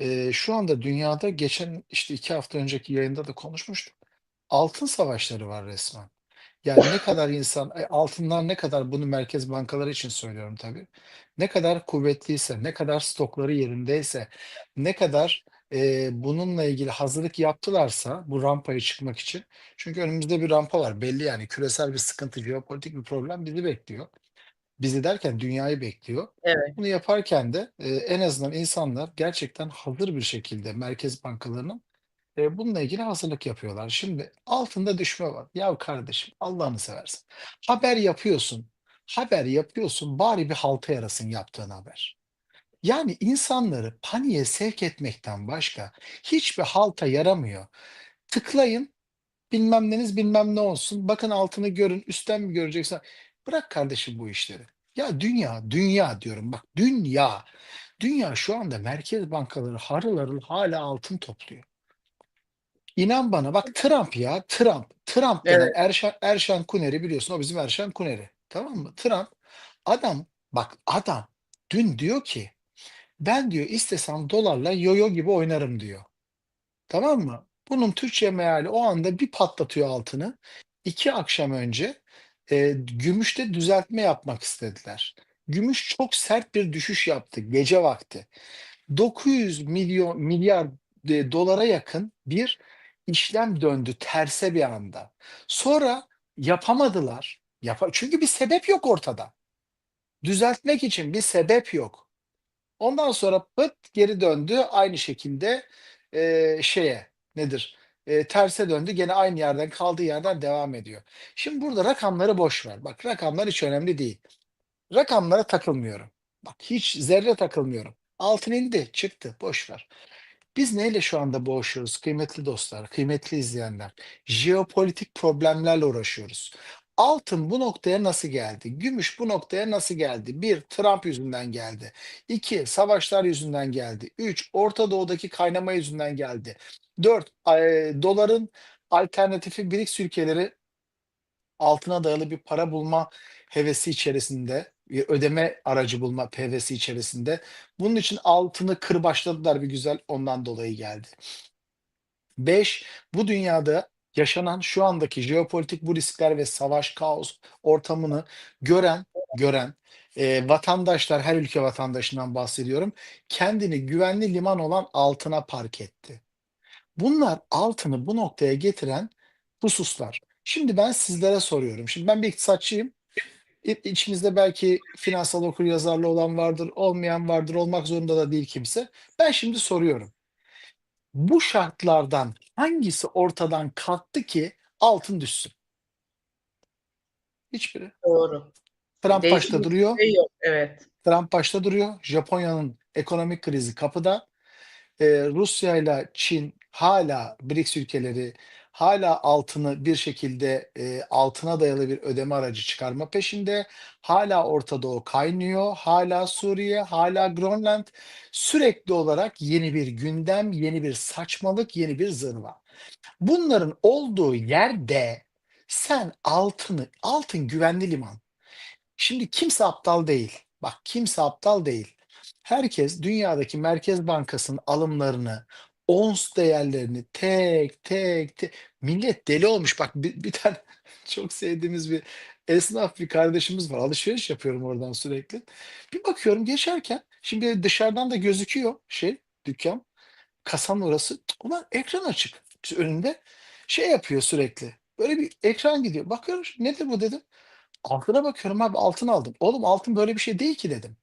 Eee, şu anda dünyada geçen, işte, 2 hafta önceki yayında da konuşmuştuk. Altın savaşları var resmen. Yani ne kadar insan eee, altınlar ne kadar bunu merkez bankaları için söylüyorum tabii. Ne kadar kuvvetliyse, ne kadar stokları yerindeyse, ne kadar, eee, bununla ilgili hazırlık yaptılarsa bu rampaya çıkmak için çünkü önümüzde bir rampa var. Belli yani küresel bir sıkıntı, jeopolitik bir problem bizi bekliyor. Bizi derken dünyayı bekliyor. Evet. Bunu yaparken de, eee, en azından insanlar gerçekten hazır bir şekilde merkez bankalarının, eee, bununla ilgili hazırlık yapıyorlar. Şimdi altında düşme var. Yahu kardeşim Allah'ını seversen. Haber yapıyorsun, haber yapıyorsun bari bir halta yarasın yaptığın haber. Yani insanları paniğe sevk etmekten başka hiçbir halta yaramıyor. Tıklayın, bilmem neniz bilmem ne olsun. Bakın altını görün, üstten mi göreceksin? Bırak kardeşim bu işleri. Ya dünya, dünya diyorum bak dünya. Dünya şu anda merkez bankaları harıl harıl hala altın topluyor. İnan bana bak Trump ya Trump. Trump denen Evet. Erşen, Erşen Kuner'i biliyorsun o bizim Erşen Kuner'i. Tamam mı? Trump adam bak adam dün diyor ki ben diyor istesem dolarla yoyo gibi oynarım diyor. Tamam mı? Bunun Türkçe meali o anda bir patlatıyor altını. 2 akşam önce, eee, gümüşte düzeltme yapmak istediler. Gümüş çok sert bir düşüş yaptı gece vakti. 900 milyon milyar eee, dolara yakın bir işlem döndü terse bir anda. Sonra yapamadılar. Yapa çünkü bir sebep yok ortada. Düzeltmek için bir sebep yok. Ondan sonra pıt geri döndü aynı şekilde, eee, şeye, nedir, eee, terse döndü gene aynı yerden kaldığı yerden devam ediyor. Şimdi burada rakamları boş ver. Bak rakamlar hiç önemli değil. Rakamlara takılmıyorum. Bak hiç zerre takılmıyorum. Altın indi, çıktı, boş ver. Biz neyle şu anda boğuşuyoruz kıymetli dostlar, kıymetli izleyenler? Jeopolitik problemlerle uğraşıyoruz. Altın bu noktaya nasıl geldi? Gümüş bu noktaya nasıl geldi? Bir, Trump yüzünden geldi. İki, savaşlar yüzünden geldi. Üç, Orta Doğu'daki kaynama yüzünden geldi. Dört, doların alternatifi BRICS ülkeleri altına dayalı bir para bulma hevesi içerisinde, bir ödeme aracı bulma hevesi içerisinde. Bunun için altını kırbaçladılar bir güzel, ondan dolayı geldi. 5, bu dünyada yaşanan şu andaki jeopolitik bu riskler ve savaş, kaos ortamını gören gören, eee, vatandaşlar, her ülke vatandaşından bahsediyorum, kendini güvenli liman olan altına park etti. Bunlar altını bu noktaya getiren hususlar. Şimdi ben sizlere soruyorum. Şimdi ben bir iktisatçıyım. İçimizde belki finansal okuryazarlığı olan vardır, olmayan vardır, olmak zorunda da değil kimse. Ben şimdi soruyorum. Bu şartlardan hangisi ortadan kalktı ki altın düşsün? Hiçbiri. Doğru. Trump başta Değişen duruyor. şey yok. Evet. Trump başta duruyor. Japonya'nın ekonomik krizi kapıda. Eee, Rusya'yla Çin hâlâ BRICS ülkeleri hâlâ altını bir şekilde, eee, altına dayalı bir ödeme aracı çıkarma peşinde. Hâlâ Orta Doğu kaynıyor. Hâlâ Suriye, hâlâ Grönland. Sürekli olarak yeni bir gündem, yeni bir saçmalık, yeni bir zırva. Bunların olduğu yerde sen altını altın güvenli liman. Şimdi kimse aptal değil. Bak kimse aptal değil. Herkes dünyadaki merkez bankasının alımlarını, ons değerlerini tek tek te millet deli olmuş. Bak bir bir tane çok sevdiğimiz bir esnaf bir kardeşimiz var. Alışveriş yapıyorum oradan sürekli. Bir bakıyorum geçerken, şimdi dışarıdan da gözüküyor şey, dükkân, kasanın orası. Ulan ekran açık. Önünde şey yapıyor sürekli. Böyle bir ekran gidiyor. Bakıyorum, "Nedir bu?" dedim. Altına bakıyorum abi, altın aldım. Oğlum altın böyle bir şey değil ki dedim.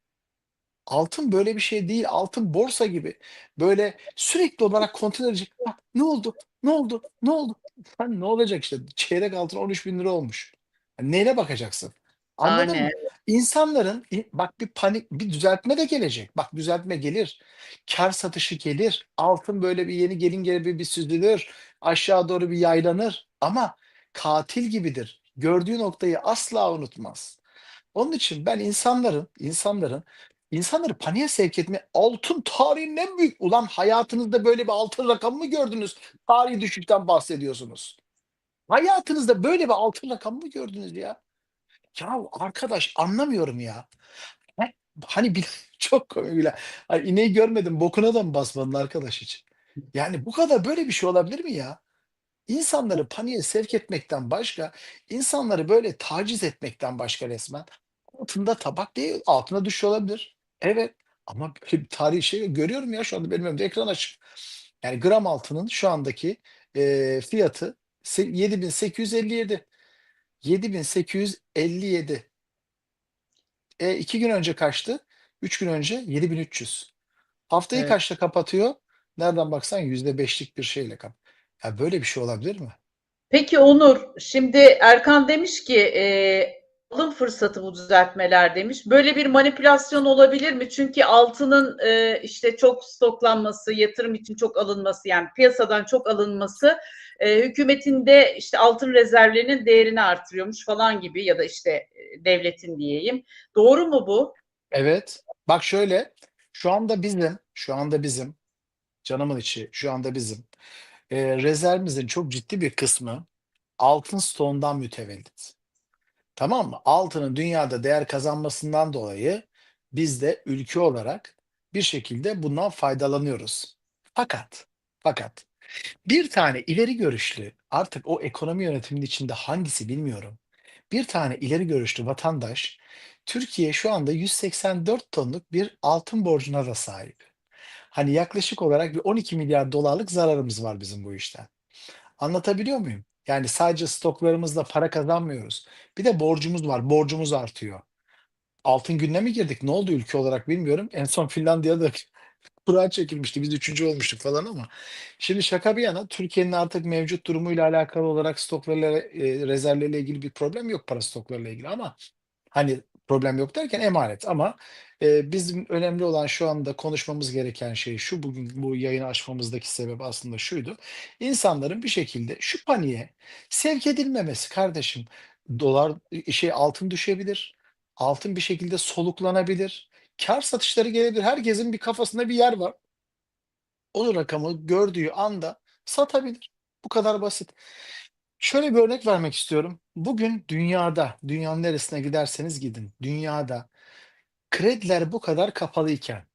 Altın böyle bir şey değil. Altın borsa gibi. Böyle sürekli olarak kontrol edecek. "Ah, ne oldu? Ne oldu? Ne oldu? Lan ne olacak işte? Çeyrek altın ₺13.000 olmuş. Ya neyine bakacaksın? Anladın Aynen. mı? İnsanların i bak bir panik, bir düzeltme de gelecek. Bak düzeltme gelir. Kâr satışı gelir. Altın böyle bir yeni gelin gibi bir süzülür. Aşağı doğru bir yaylanır ama katil gibidir. Gördüğü noktayı asla unutmaz. Onun için ben insanların insanların insanları paniğe sevk etme altın tarihin en büyük Ulan hayatınızda böyle bir altın rakamı mı gördünüz? Tarihi düşüşten bahsediyorsunuz. Hayatınızda böyle bir altın rakamı mı gördünüz ya? Yahu arkadaş anlamıyorum ya. Hani bir çok komik bile. Hani ineği görmedin bokuna da mı basmadın arkadaş hiç? Yani bu kadar böyle bir şey olabilir mi ya? İnsanları paniğe sevk etmekten başka, insanları böyle taciz etmekten başka resmen altında tabak değil, altına düşüyor olabilir. Evet ama böyle bir tarihi şey görüyorum ya şu anda benim önümde ekran açık. Yani gram altının şu andaki eee, fiyatı se- 7857. 7857. E, iki gün önce kaçtı? Üç gün önce 7300. Haftayı Evet. kaçta kapatıyor? Nereden baksan yüzde beşlik bir şeyle kap. Ya böyle bir şey olabilir mi? Peki Onur, şimdi Erkan demiş ki e, alım fırsatı bu düzeltmeler demiş. Böyle bir manipülasyon olabilir mi? Çünkü altının e, işte çok stoklanması, yatırım için çok alınması, yani piyasadan çok alınması e, hükümetin de işte altın rezervlerinin değerini artırıyormuş falan gibi ya da işte e, devletin diyeyim. Doğru mu bu? Evet. Bak şöyle, şu anda bizim, şu anda bizim, canımın içi, şu anda bizim e, rezervimizin çok ciddi bir kısmı altın stoğundan mütevellit. Tamam mı? Altının dünyada değer kazanmasından dolayı biz de ülke olarak bir şekilde bundan faydalanıyoruz. Fakat, fakat bir tane ileri görüşlü, artık o ekonomi yönetiminin içinde hangisi bilmiyorum. Bir tane ileri görüşlü vatandaş, Türkiye şu anda 184 tonluk bir altın borcuna da sahip. Hani yaklaşık olarak bir 12 milyar dolarlık zararımız var bizim bu işten. Anlatabiliyor muyum? Yani sadece stoklarımızla para kazanmıyoruz. Bir de borcumuz var. Borcumuz artıyor. Altın gününe mi girdik? Ne oldu ülke olarak bilmiyorum. En son Finlandiya'da kura çekilmişti. Biz üçüncü olmuştuk falan ama. Şimdi şaka bir yana Türkiye'nin artık mevcut durumuyla alakalı olarak stoklarıyla, e, rezervleriyle ilgili bir problem yok para stoklarıyla ilgili ama Hani problem yok derken emanet ama, eee, bizim önemli olan şu anda konuşmamız gereken şey şu, bugün bu yayını açmamızdaki sebep aslında şuydu. İnsanların bir şekilde şu paniğe sevk edilmemesi kardeşim. Dolar, eee, şey, altın düşebilir, altın bir şekilde soluklanabilir, kâr satışları gelebilir. Herkesin bir kafasında bir yer var. O rakamı gördüğü anda satabilir. Bu kadar basit. Şöyle bir örnek vermek istiyorum. Bugün dünyada, dünyanın neresine giderseniz gidin, dünyada krediler bu kadar kapalıyken,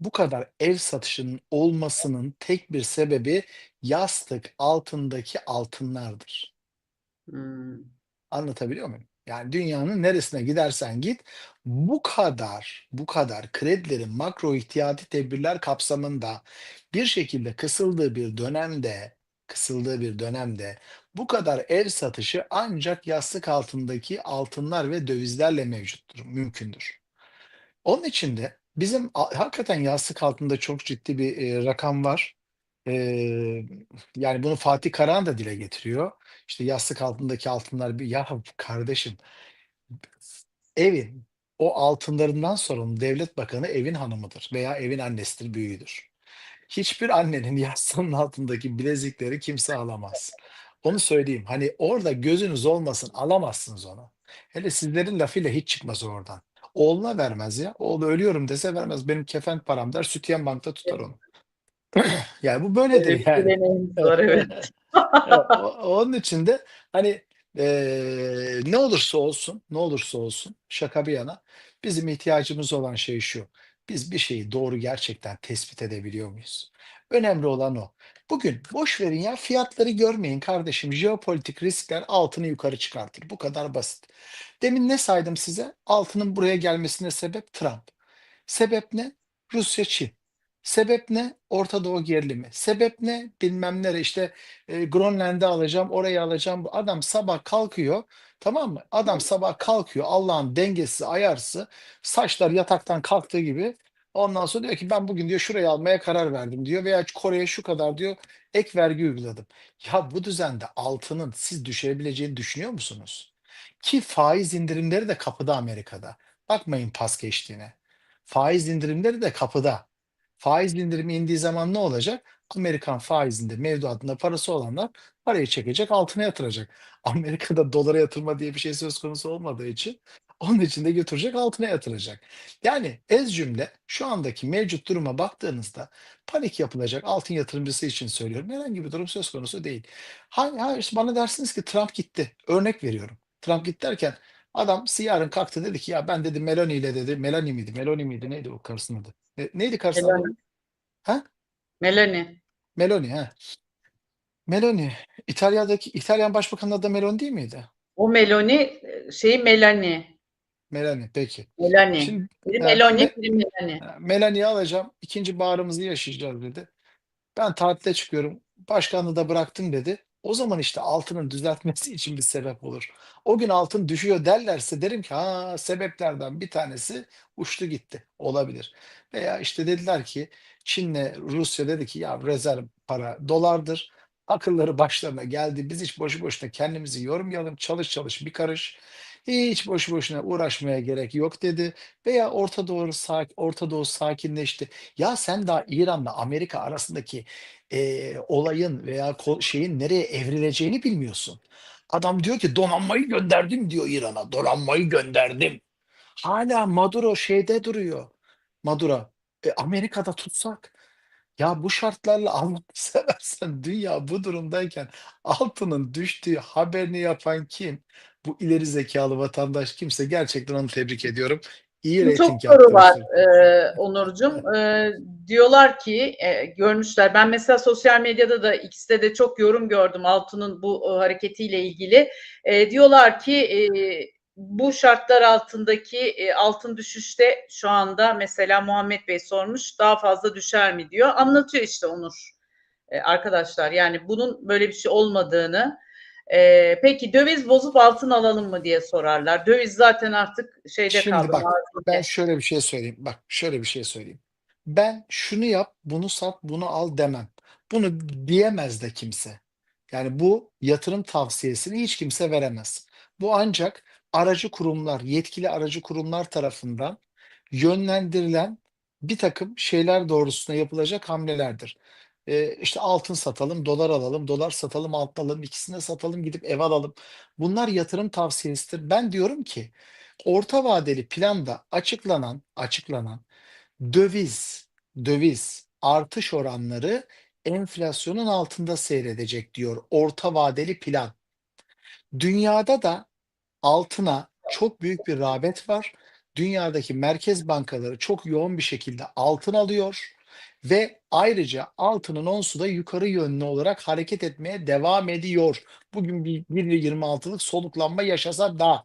bu kadar ev satışının olmasının tek bir sebebi yastık altındaki altınlardır. Hmm. Anlatabiliyor muyum? Yani dünyanın neresine gidersen git, bu kadar, bu kadar kredilerin makro ihtiyati tedbirler kapsamında bir şekilde kısıldığı bir dönemde, kısıldığı bir dönemde bu kadar ev satışı ancak yastık altındaki altınlar ve dövizlerle mevcuttur, mümkündür. Onun için de bizim hakikaten yastık altında çok ciddi bir e, rakam var. Eee, yani bunu Fatih Karahan da dile getiriyor. İşte yastık altındaki altınlar bir ya kardeşim evin o altınlarından sorumlu devlet bakanı evin hanımıdır veya evin annesidir, büyüğüdür. Hiçbir annenin yastığının altındaki bilezikleri kimse alamaz. Onu söyleyeyim. Hani orada gözünüz olmasın alamazsınız onu. Hele sizlerin lafıyla hiç çıkmaz oradan. Oğluna vermez ya. Oğlu ölüyorum dese vermez. Benim kefen param der. Sütyen bankta tutar onu. Yani bu Öyle böyledir bir yani. var evet. Onun için de, hani, eee, ne olursa olsun, ne olursa olsun, şaka bir yana, bizim ihtiyacımız olan şey şu: Biz bir şeyi doğru gerçekten tespit edebiliyor muyuz? Önemli olan o. Bugün boş verin ya, fiyatları görmeyin kardeşim. Jeopolitik riskler altını yukarı çıkartır. Bu kadar basit. Demin ne saydım size? Altının buraya gelmesine sebep Trump. Sebep ne? Rusya, Çin. Sebep ne? Orta Doğu gerilimi. Sebep ne? Bilmem nere işte e, Grönland'ı alacağım, orayı alacağım. Adam sabah kalkıyor, tamam mı? Adam sabah kalkıyor, Allah'ın dengesiz, ayarsız, saçlar yataktan kalktığı gibi. Ondan sonra diyor ki ben bugün diyor şurayı almaya karar verdim diyor veya Kore'ye şu kadar diyor ek vergi uyguladım. Ya bu düzende altının siz düşebileceğini düşünüyor musunuz? Ki faiz indirimleri de kapıda Amerika'da. Bakmayın pas geçtiğine. Faiz indirimleri de kapıda. Faiz indirimi indiği zaman ne olacak? Amerikan faizinde mevduatında parası olanlar parayı çekecek, altına yatıracak. Amerika'da dolara yatırma diye bir şey söz konusu olmadığı için onun için de götürecek, altına yatıracak. Yani ez cümle şu andaki mevcut duruma baktığınızda panik yapılacak altın yatırımcısı için söylüyorum. Herhangi bir durum söz konusu değil. Ha, ha, işte bana dersiniz ki Trump gitti. Örnek veriyorum. Trump gitti derken Adam yarın kalktı dedi ki ya ben dedi Meloni ile dedi Melanie miydi? Meloni miydi? Neydi o karısının adı? Ne- neydi karısının adı? Meloni. Ha? Meloni. Meloni ha. Meloni. İtalya'daki İtalyan Başbakanı adı Meloni değil miydi? O Meloni şey Melanie. Meloni peki. Melanie. Şimdi Biri e, Meloni, biri e, Melani'yi alacağım. ikinci baharımızı yaşayacağız dedi. Ben tatile çıkıyorum. Başkanlığı da bıraktım dedi. O zaman işte altının düzeltmesi için bir sebep olur. O gün altın düşüyor derlerse derim ki ha sebeplerden bir tanesi uçtu gitti. Olabilir. Veya işte dediler ki Çin'le Rusya dedi ki ya rezerv para dolardır. Akılları başlarına geldi. Biz hiç boşu boşuna kendimizi yormayalım. Çalış çalış bir karış. Hiç boşu boşuna uğraşmaya gerek yok dedi. Veya Orta Doğu, sak Orta Doğu sakinleşti. Ya sen daha İran'la Amerika arasındaki eee, olayın veya şeyin nereye evrileceğini bilmiyorsun. Adam diyor ki donanmayı gönderdim diyor İran'a. Donanmayı gönderdim. Hala Maduro şeyde duruyor. Maduro. E, Amerika'da tutsak. Ya bu şartlarla Allah'ını seversen dünya bu durumdayken altının düştüğü haberini yapan kim? Bu ileri zekalı vatandaş kimse gerçekten onu tebrik ediyorum. İyi Şimdi çok soru var e, Onurcuğum. E, diyorlar ki e, görmüşler. Ben mesela sosyal medyada da ikisi de çok yorum gördüm Altun'un bu e, hareketiyle ilgili. E, diyorlar ki e, bu şartlar altındaki e, altın düşüşte şu anda mesela Muhammed Bey sormuş daha fazla düşer mi diyor. Anlatıyor işte Onur e, arkadaşlar. Yani bunun böyle bir şey olmadığını. E, peki döviz bozup altın alalım mı diye sorarlar. Döviz zaten artık şeyde Şimdi kaldı. bak ben şöyle bir şey söyleyeyim. Bak şöyle bir şey söyleyeyim. Ben şunu yap, bunu sat, bunu al demem. Bunu diyemez de kimse. Yani bu yatırım tavsiyesini hiç kimse veremez. Bu ancak aracı kurumlar, yetkili aracı kurumlar tarafından yönlendirilen bir takım şeyler doğrultusunda yapılacak hamlelerdir. Ee, işte altın satalım, dolar alalım, dolar satalım, altın alalım, ikisini de satalım, gidip ev alalım. Bunlar yatırım tavsiyesidir. Ben diyorum ki orta vadeli planda açıklanan açıklanan döviz döviz artış oranları enflasyonun altında seyredecek diyor orta vadeli plan. Dünyada da altına çok büyük bir rağbet var. Dünyadaki merkez bankaları çok yoğun bir şekilde altın alıyor ve ayrıca altının onsu da yukarı yönlü olarak hareket etmeye devam ediyor. Bugün bir 1.26'lık soluklanma yaşasa da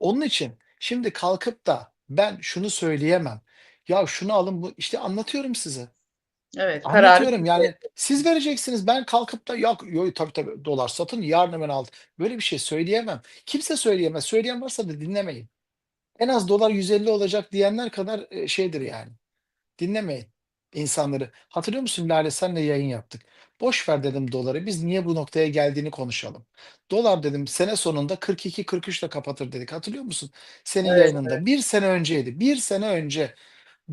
onun için şimdi kalkıp da ben şunu söyleyemem. Ya şunu alın bu işte anlatıyorum size. Evet, Anlatıyorum yani siz vereceksiniz. Ben kalkıp da yok yo, tabii tabii dolar satın yarın hemen al. Böyle bir şey söyleyemem. Kimse söyleyemez. Söyleyen varsa da dinlemeyin. En az dolar 150 olacak diyenler kadar e, şeydir yani. Dinlemeyin insanları. Hatırlıyor musun Lale senle yayın yaptık. Boş ver dedim doları. Biz niye bu noktaya geldiğini konuşalım. Dolar dedim sene sonunda 42-43 ile kapatır dedik. Hatırlıyor musun? Senin Evet, yayınında. Bir sene önceydi. Bir sene önce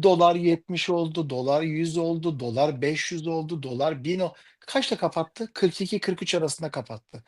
dolar 70 oldu, dolar 100 oldu, dolar 500 oldu, dolar 1000 o. Kaçta kapattı? 42-43 arasında kapattı.